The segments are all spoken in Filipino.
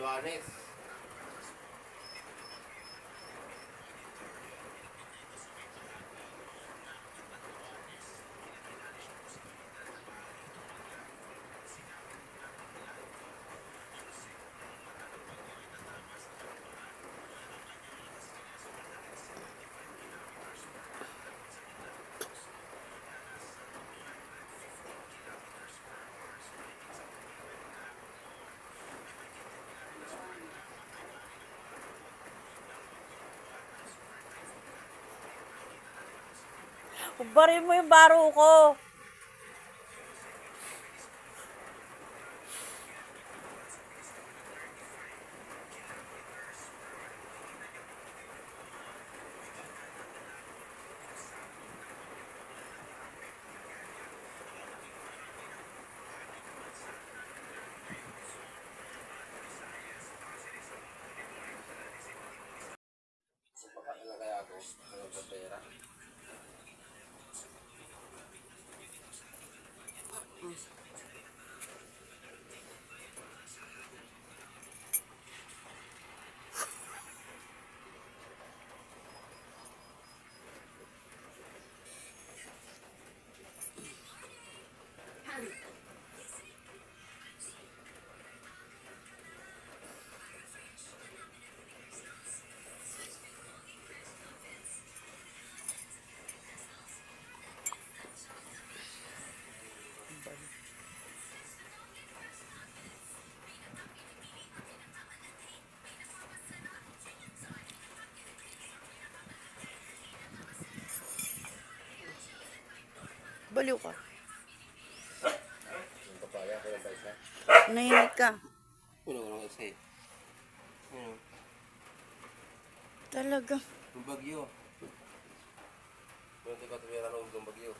Luanes. Ubarin mo yung baro ko. Kaya? Baliw ka. Ko. Nahimik ka. Ano ko isa eh. Ano? Talaga. Yung bagyo. Di ko tumira ng yung bagyo.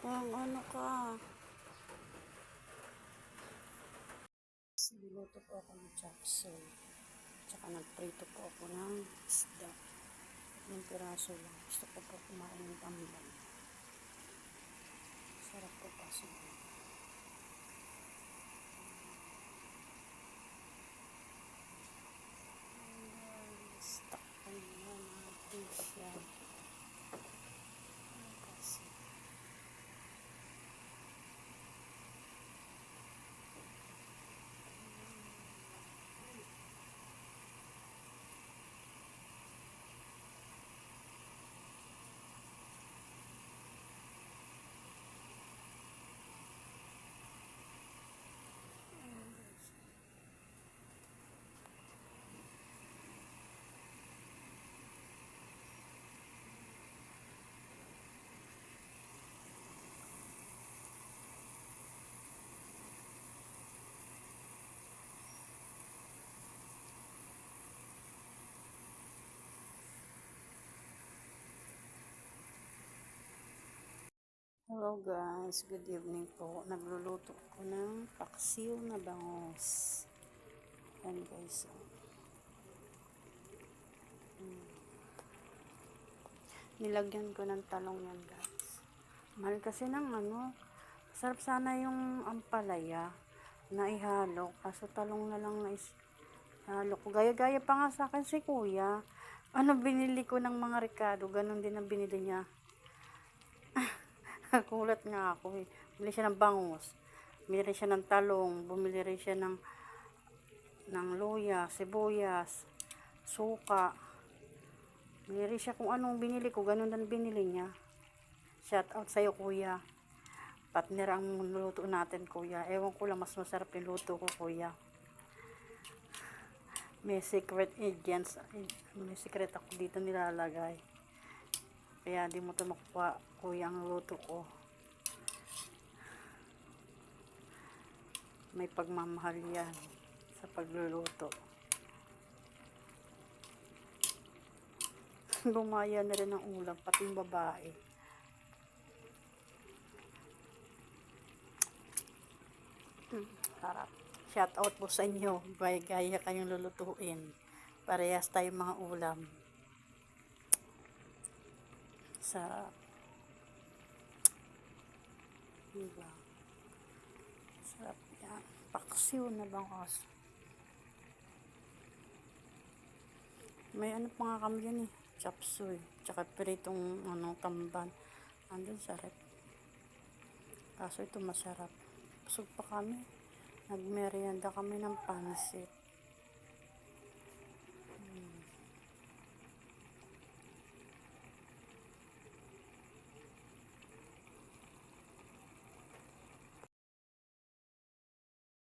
Pang ano ka. Niluto po ako ng chopsuey. Tsaka nagprito po ako ng isda. Yung piraso lang. Gusto ko po kumain ng tamban. Sarap po kasi. Stuck pa naman natin siya. Kasi. Hello guys, good evening po. Nagluluto ko ng paksiw na bangos. Yan guys. oh. Mm. Nilagyan ko ng talong yan guys. Mahal kasi ng ano, sarap sana yung ampalaya na ihalo. Kaso talong na lang na is halo ko. Gaya-gaya pa nga sa akin si kuya. Ano binili ko ng mga Ricardo, ganun din ang binili niya. Kulat nga ako eh. Bumili siya ng bangus. Bumili rin siya ng talong. Bumili rin siya ng ng luya, sibuyas, suka. Bumili rin siya kung anong binili ko. Ganun din binili niya. Shout out sa'yo kuya. Partner ang luto natin kuya. Ewan ko lang mas masarap yung luto ko kuya. May secret agents. May secret ako dito nilalagay. Kaya di mo ito makuha kuya ang luto ko. May pagmamahal yan sa pagluluto. Bumaya na rin ang ulam, pati yung babae. Mm, Sarap. Shout out po sa inyo. Gaya gaya kayong lulutuin. Parehas tayong mga ulam. Sarap. Diba? Sarap yan. Paksiw na bangos. May ano pa nga kami yan eh. Chapsuy. Tsaka piritong ano, tamban. Andun sa rep. Kaso ito masarap. Busog pa kami. Nagmerienda kami ng pansit.